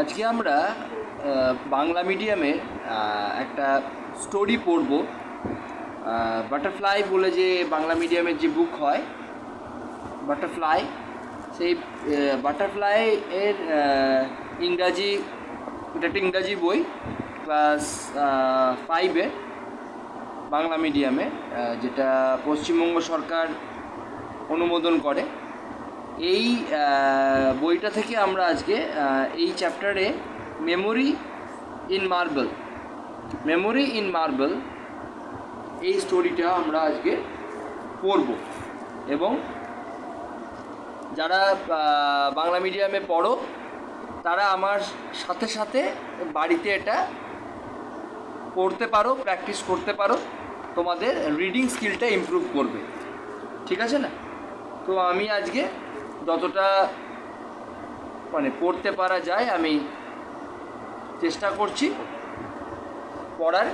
আজকে আমরা বাংলা মিডিয়ামে একটা স্টোরি পড়ব। বাটারফ্লাই বলে যে বাংলা মিডিয়ামের যে বুক হয় বাটারফ্লাই সেই বাটারফ্লাই এর ইংরাজি, এটা একটা ইংরাজি বই ক্লাস ফাইভে বাংলা মিডিয়ামে যেটা পশ্চিমবঙ্গ সরকার অনুমোদন করে। এই বইটা থেকে আমরা আজকে এই চ্যাপ্টারে memory in marble memory in marble এই স্টোরিটা আমরা আজকে পড়ব। এবং যারা বাংলা মিডিয়ামে পড়ো, তারা আমার সাথে সাথে বাড়িতে এটা পড়তে পারো প্র্যাকটিস করতে পারো, তোমাদের রিডিং স্কিলটা ইমপ্রুভ করবে। ঠিক আছে না? তো আমি আজকে যতটা মানে পড়তে পারা যায়, আমি চেষ্টা করছি পড়ার।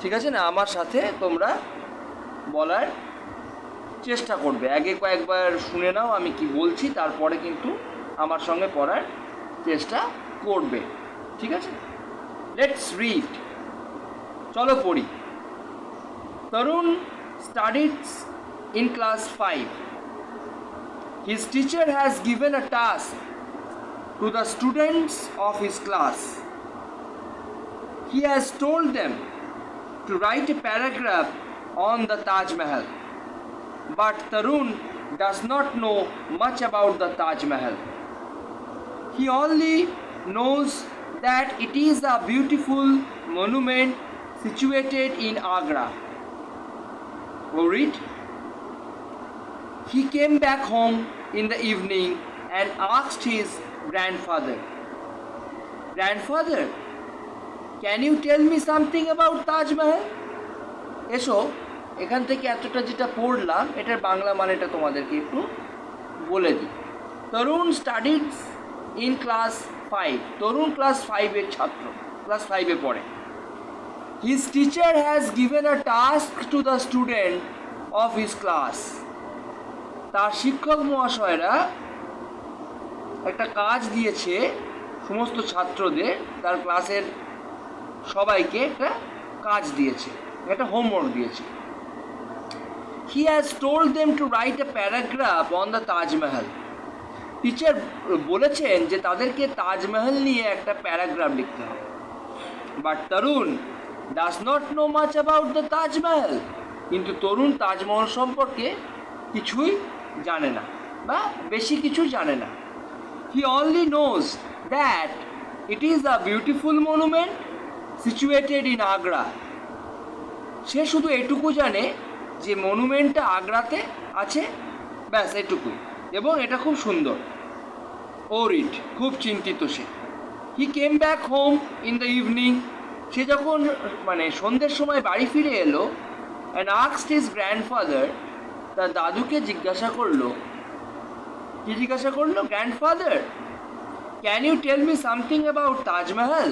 ঠিক আছে না? আমার সাথে তোমরা বলার চেষ্টা করবে। আগে কয়েকবার শুনে নাও আমি কি বলছি, তারপরে কিন্তু আমার সঙ্গে পড়ার চেষ্টা করবে। ঠিক আছে? লেটস রিড চলো পড়ি। Tarun studies in class five His teacher has given a task to the students of his class. He has told them to write a paragraph on the Taj Mahal. But Tarun does not know much about the Taj Mahal. He only knows that it is a beautiful monument situated in Agra. Go read. He came back home in the evening and asked his grandfather, Grandfather, can you tell me something about Taj Mahal? এসো এখান থেকে এতটা যেটা পড়লাম এটার বাংলা মানেটা তোমাদেরকে একটু বলে দিই। Tarun studies in class five Tarun class ফাইভের ছাত্র ক্লাস ফাইভে পড়ে। His teacher has given a task to the student of his class তার শিক্ষক মহাশয়রা একটা কাজ দিয়েছে সমস্ত ছাত্রদের, তার ক্লাসের সবাইকে একটা কাজ দিয়েছে, একটা হোমওয়ার্ক দিয়েছে। He has told them to write a paragraph on the Taj Mahal teacher বলেছেন যে তাদেরকে তাজমহল নিয়ে একটা প্যারাগ্রাফ লিখতে হবে। But Tarun does not know much about the Taj Mahal কিন্তু তরুণ তাজমহল সম্পর্কে কিছুই জানে না বা বেশি কিছু জানে না। He only knows that it is a beautiful monument situated in Agra সে শুধু এটুকু জানে যে মনুমেন্টটা আগ্রাতে আছে, ব্যাস এটুকুই। এবং এটা খুব সুন্দর। ও রিড খুব চিন্তিত সে। He came back home in the evening সে যখন মানে সন্ধ্যের সময় বাড়ি ফিরে এলো অ্যান্ড আক্সড হিজ গ্র্যান্ডফাদার তার দাদুকে জিজ্ঞাসা করল। কি জিজ্ঞাসা করল? Grandfather can you tell me something about Taj Mahal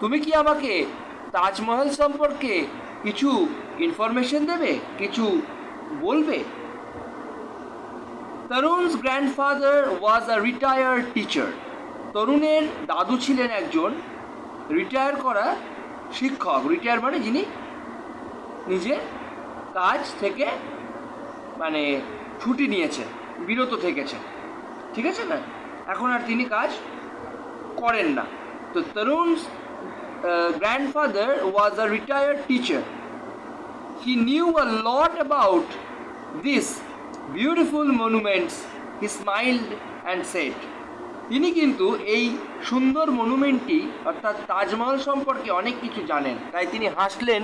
তুমি কি আমাকে তাজমহল সম্পর্কে কিছু ইনফরমেশন দেবে? কিছু বলবে? Tarun's grandfather was a retired teacher তরুণের দাদু ছিলেন একজন রিটায়ার করা শিক্ষক। রিটায়ার মানে যিনি নিজের কাজ থেকে মানে ছুটি নিয়েছে, বিরত থেকেছে। ঠিক আছে না? এখন আর তিনি কাজ করেন না। তো Tarun grandfather was a retired teacher he knew a lot about this beautiful monuments he smiled and said তিনি কিন্তু এই সুন্দর মনুমেন্টটি অর্থাৎ তাজমহল সম্পর্কে অনেক কিছু জানেন। তাই তিনি হাসলেন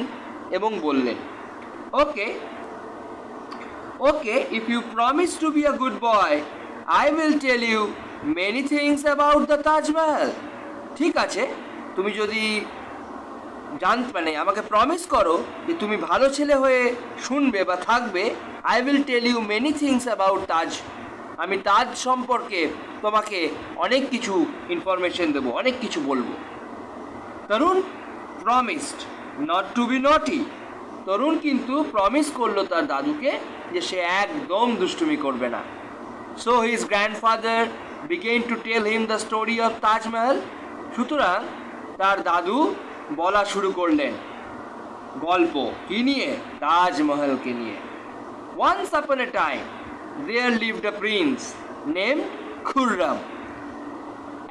এবং বললেন। Okay okay if you promise to be a good boy I will tell you many things about the Taj Mahal ঠিক আছে, তুমি যদি জান মানে আমাকে প্রমিস করো যে তুমি ভালো ছেলে হয়ে শুনবে বা থাকবে I will tell you many things about Taj আমি তাজ সম্পর্কে তোমাকে অনেক কিছু ইনফরমেশন দেবো, অনেক কিছু বলব। Tarun promised not to be naughty Tarun কিন্তু প্রমিস করল তার দাদুকে যে সে একদম দুষ্টুমি করবে না। So his grandfather began to tell him the story of Taj Mahal সুতরাং তার দাদু বলা শুরু করলেন, গল্প কি নিয়ে? তাজমহলকে নিয়ে। Once upon a time there lived a prince name Khurram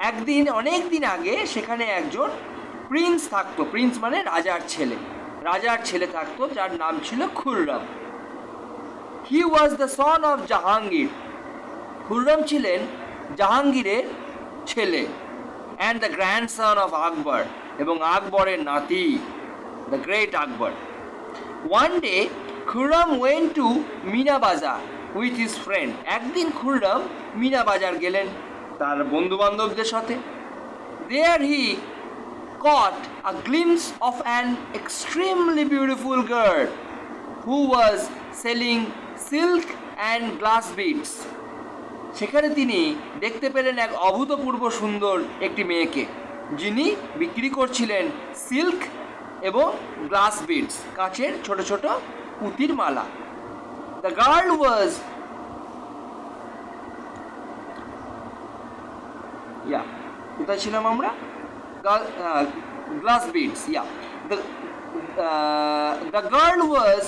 একদিন, অনেক দিন আগে সেখানে একজন প্রিন্স থাকতো। প্রিন্স মানে রাজার ছেলে। রাজার ছেলে থাকতো, যার নাম ছিল Khurram. He was the son of Jahangir. Khurram ছিলেন জাহাঙ্গীরের ছেলে and the grandson of Akbar এবং আকবরের নাতি the great Akbar. One day Khurram went to Meena Bazaar with his friend একদিন খুররাম মিনা বাজার গেলেন তার বন্ধু বান্ধবদের সাথে। দেয়ার হি caught a glimpse of an extremely beautiful girl who was selling silk and glass beads. সেখানে তিনি দেখতে পেলেন এক অভূতপূর্ব সুন্দর একটি মেয়েকে, যিনি বিক্রি করছিলেন সিল্ক এবং গ্লাস বিডস কাচের ছোট ছোট পুঁতির মালা দ্য গার্ল ওয়াজ ইয়া কোথায় ছিলাম আমরা glass beads yeah the the girl was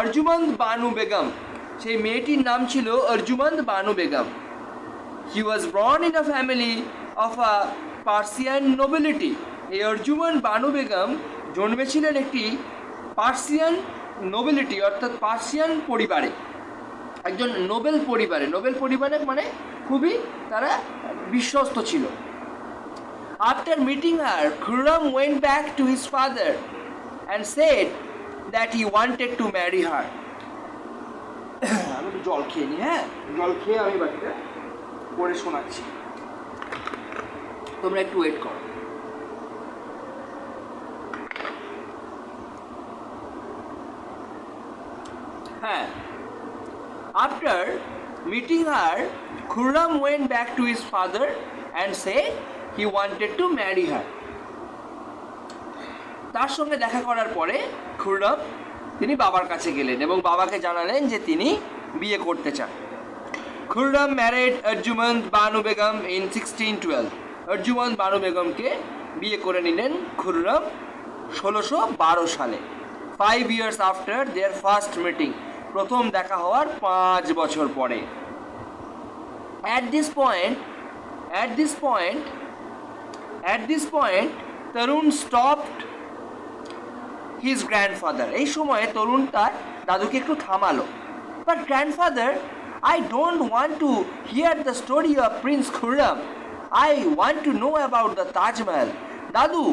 Arjumand Banu Begum সেই মেয়েটির নাম ছিল Arjumand Banu Begum he was born in a family of a Persian nobility এই অর্জুমন বানু বেগম জন্মেছিলেন একটি পার্সিয়ান নোবেলিটি অর্থাৎ পার্সিয়ান পরিবারে। একজন নোবেল পরিবারে। নোবেল পরিবারে মানে খুবই তারা বিশ্বস্ত ছিল। After meeting her Khurram went back to his father and said that he wanted to marry her আমি একটু জল খেয়ে নিই হ্যাঁ? তোমরা একটু ওয়েট করো। হ্যাঁ। After meeting her Khurram went back to his father and say he wanted to marry her তার সঙ্গে দেখা করার পরে খুররাম তিনি বাবার কাছে গেলেন এবং বাবাকে জানালেন যে তিনি বিয়ে করতে চান। Khurram married Arjumand Banu Begum in sixteen twelve Arjumand Banu বেগমকে বিয়ে করে নিলেন খুররাম ষোলোশো বারো সালে। Five years after their first meeting প্রথম দেখা হওয়ার পাঁচ বছর পরে। At this point at this point at this point Tarun stopped his grandfather এই সময়ে তরুণ তার দাদুকে একটু থামালো। But grandfather I don't want to hear the story of prince Khurram I want to know about the Taj Mahal দাদু,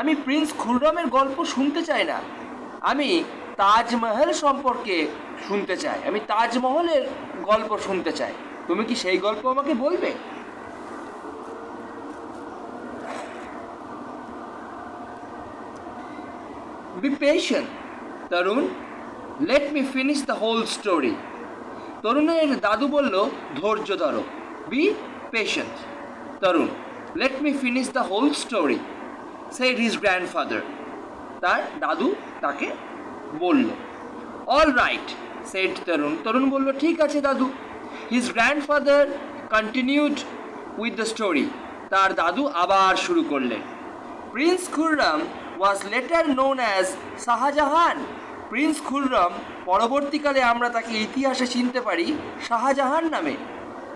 আমি Prince খুররামের গল্প শুনতে চাই না। আমি তাজমহল সম্পর্কে শুনতে চাই। আমি তাজমহলের গল্প শুনতে চাই। তুমি কি সেই গল্প আমাকে বলবে? Be patient Tarun let me finish the whole story তরুণের দাদু বলল ধৈর্য ধরো be patient Tarun let me finish the whole story said his grandfather তার দাদু তাকে বলল all right said Tarun Tarun বলল ঠিক আছে দাদু his grandfather continued with the story তার দাদু আবার শুরু করলেন prince Khurram was later known as Shah Jahan prince Khurram পরবর্তীকালে আমরা তাকে ইতিহাসে চিনতে পারি শাহজাহান নামে।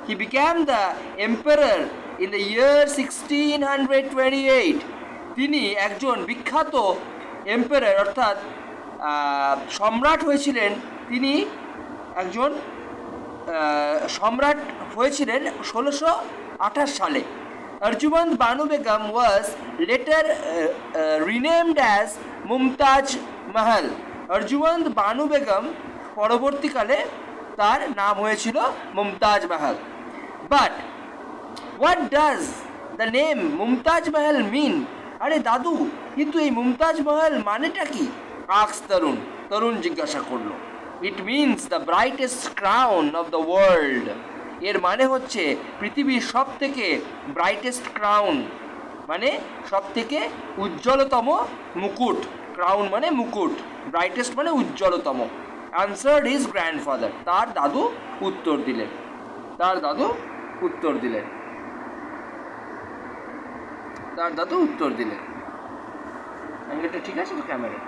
He became the emperor in the year sixteen hundred twenty eight তিনি একজন বিখ্যাত এম্পারার অর্থাৎ সম্রাট হয়েছিলেন। তিনি একজন সম্রাট হয়েছিলেন ষোলোশো আঠাশ সালে। Arjumand Banu Begum was later renamed as Mumtaz Mahal Arjumand Banu Begum পরবর্তীকালে তার নাম হয়েছিল Mumtaz Mahal but what does the name Mumtaz Mahal mean আরে দাদু, কিন্তু এই মুমতাজ মহল মানেটা কি? আক্স তরুণ তরুণ জিজ্ঞাসা করল। It means the brightest crown of the world এর মানে হচ্ছে পৃথিবীর সব থেকে ব্রাইটেস্ট ক্রাউন মানে সব থেকে উজ্জ্বলতম মুকুট। ক্রাউন মানে মুকুট ব্রাইটেস্ট মানে উজ্জ্বলতম। অ্যান্সার্ড ইজ গ্র্যান্ডফাদার তার দাদু উত্তর দিলেন। তার দাদু উত্তর দিলেন। তার দাদু উত্তর দিলেন। অ্যাঙ্গেলটা ঠিক আছে তো ক্যামেরা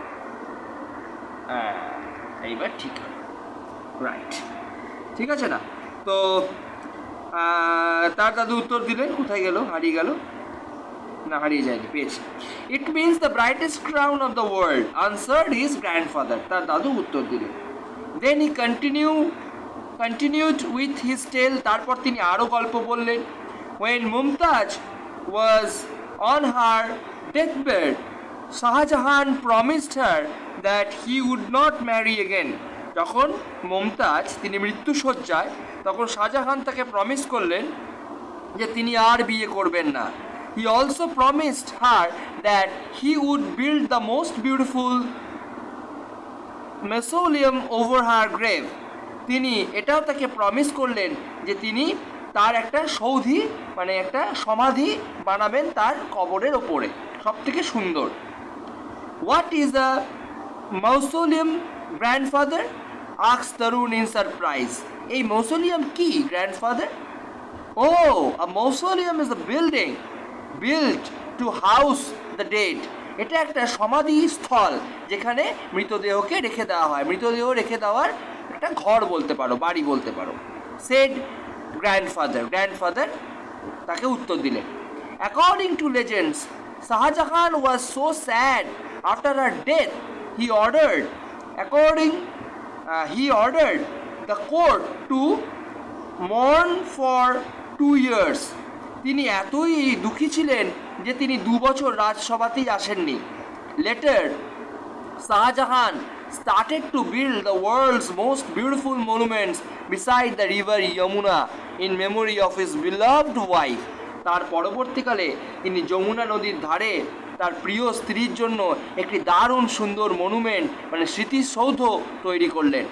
হ্যাঁ এইবার ঠিক হবে রাইট ঠিক আছে না? তো তার দাদু উত্তর দিলেন কোথায় গেল, হারিয়ে গেল? না, হারিয়ে যায়নি, পেয়েছি। It means the brightest crown of the world answered his grandfather তার দাদু উত্তর দিলেন then he continue continued with his tale তারপর তিনি আরও গল্প বললেন। When Mumtaz was on her death bed Shah Jahan promised her that he would not marry again যখন মমতাজ তিনি মৃত্যুসজ্জায় তখন শাহজাহান তাকে প্রমিস করলেন যে তিনি আর বিয়ে করবেন না। He also promised her that he would build the most beautiful mausoleum over her grave তিনি এটাও তাকে প্রমিস করলেন যে তিনি তার একটা সৌধি মানে একটা সমাধি বানাবেন তার কবরের ওপরে। সব থেকে সুন্দর। What is the mausoleum grandfather আক্স Tarun in surprise এই মৌসোলিয়াম কি grandfather oh a mausoleum is a building, built to house the dead. এটা একটা সমাধি স্থল, যেখানে মৃতদেহকে রেখে দেওয়া হয়। মৃতদেহ রেখে দেওয়ার একটা ঘর বলতে পারো, বাড়ি বলতে পারো। সেড গ্র্যান্ডফাদার গ্র্যান্ডফাদার তাকে উত্তর দিলেন according to legends Shah Jahan was so sad after her death he ordered according he order the court to mourn for two years তিনি এতই দুঃখী ছিলেন যে তিনি দু বছর রাজসভাতেই আসেননি। Later Shahjahan started to build the world's most beautiful monuments beside the river Yamuna in memory of his beloved wife তার পরবর্তীকালে তিনি যমুনা নদীর ধারে তার প্রিয় স্ত্রীর জন্য একটি দারুণ সুন্দর মনুমেন্ট মানে স্মৃতিসৌধ তৈরি করলেন।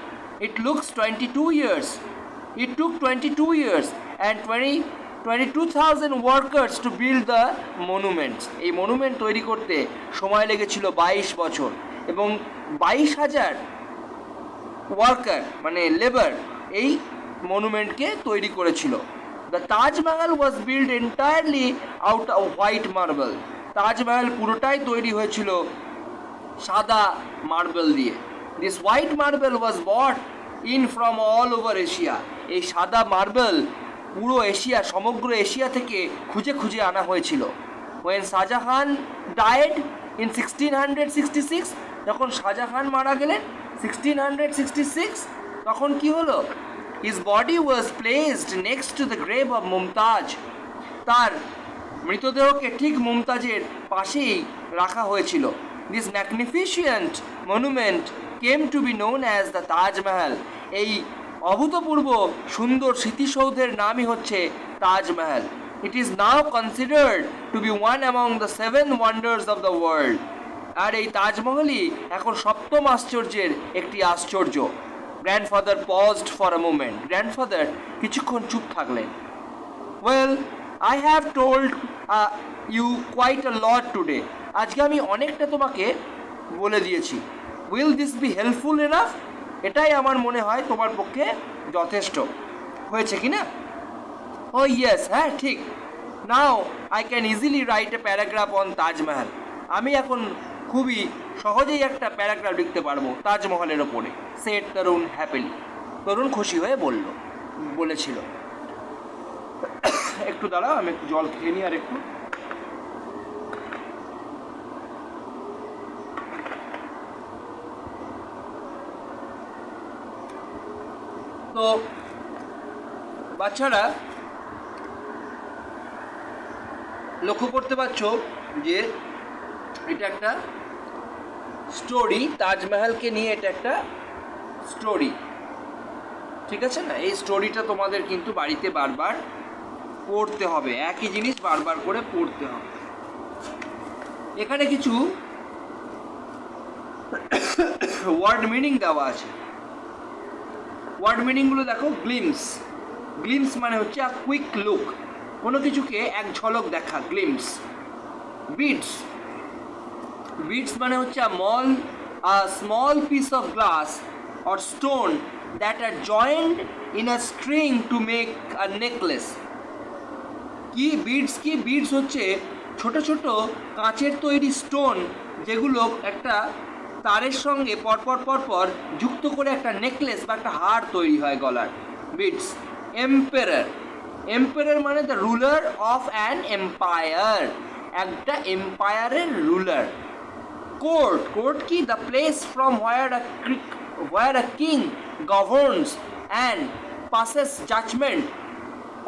It looks twenty two years it took twenty two years and twenty twenty two thousand workers to build the monuments এই মনুমেন্ট তৈরি করতে সময় লেগেছিল বাইশ বছর এবং বাইশ হাজার ওয়ার্কার মানে লেবার এই মনুমেন্টকে তৈরি করেছিল। The Taj Mahal was build entirely out of white marble Taj Mahal পুরোটাই তৈরি হয়েছিল সাদা মার্বেল দিয়ে। This white marble was bought in from all over Asia এই সাদা মার্বেল পুরো এশিয়া, সমগ্র এশিয়া থেকে খুঁজে খুঁজে আনা হয়েছিল। When Shah Jahan died in sixteen hundred sixty six যখন শাহজাহান মারা গেলেন সিক্সটিন হান্ড্রেড সিক্সটি সিক্স তখন কি হলো? His body was placed next to the grave of Mumtaz তার মৃতদেহকে ঠিক মুমতাজের পাশেই রাখা হয়েছিল। This magnificent monument came to be known as the Taj Mahal এই অভূতপূর্ব সুন্দর স্মৃতিসৌধের নামই হচ্ছে Taj Mahal it is now considered to be one among the seven wonders of the world আর এই তাজমহলই এখন সপ্তম আশ্চর্যের একটি আশ্চর্য। Grandfather paused for a moment grandfather কিছুক্ষণ চুপ থাকলেন। Well I have told you quite a lot today আজকে আমি অনেকটা তোমাকে বলে দিয়েছি। Will this be helpful enough এটাই আমার মনে হয় তোমার পক্ষে যথেষ্ট। হয়েছে কি না? ও ইয়েস হ্যাঁ ঠিক। Now I can easily write a paragraph on Taj Mahal আমি এখন খুবই সহজেই একটা প্যারাগ্রাফ লিখতে পারব তাজমহলের ওপরে। সেট তরুণ হ্যাপিলি তরুণ খুশি হয়ে বলল, বলেছিল। একটু দাঁড়াও, আমি একটু জল খেয়ে নিই আর একটু। তো, বাচ্চারা, লক্ষ্য করতে পারছ যে এটা একটা স্টোরি তাজমহলকে নিয়ে এটা একটা স্টোরি ঠিক আছে না? এই স্টোরিটা তোমাদের কিন্তু বাড়িতে বারবার পড়তে হবে। একই জিনিস বারবার করে পড়তে হবে। এখানে কিছু ওয়ার্ড মিনিং দেওয়া আছে। ওয়ার্ড মিনিংগুলো দেখো গ্লিমস গ্লিমস মানে হচ্ছে আ কুইক লুক কোনো কিছুকে এক ঝলক দেখা গ্লিমস বিটস বিটস মানে হচ্ছে মল a small piece of glass or stone that are joined in a string to make a necklace কি বিডস কি বিডস হচ্ছে ছোট ছোট কাঁচের তৈরি স্টোন যেগুলো একটা তারের সঙ্গে পরপর পরপর যুক্ত করে একটা নেকলেস বা একটা হার তৈরি হয় গলার। বিটস এম্পেরার এম্পায়ার মানে the ruler of an empire একটা এম্পায়ারের রুলার কোর্ট কোর্ট কি? The place from where a where a king governs and passes judgement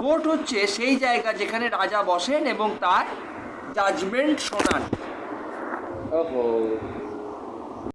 court হচ্ছে সেই জায়গা যেখানে রাজা বসেন এবং তার জাজমেন্ট শোনান। ওহো।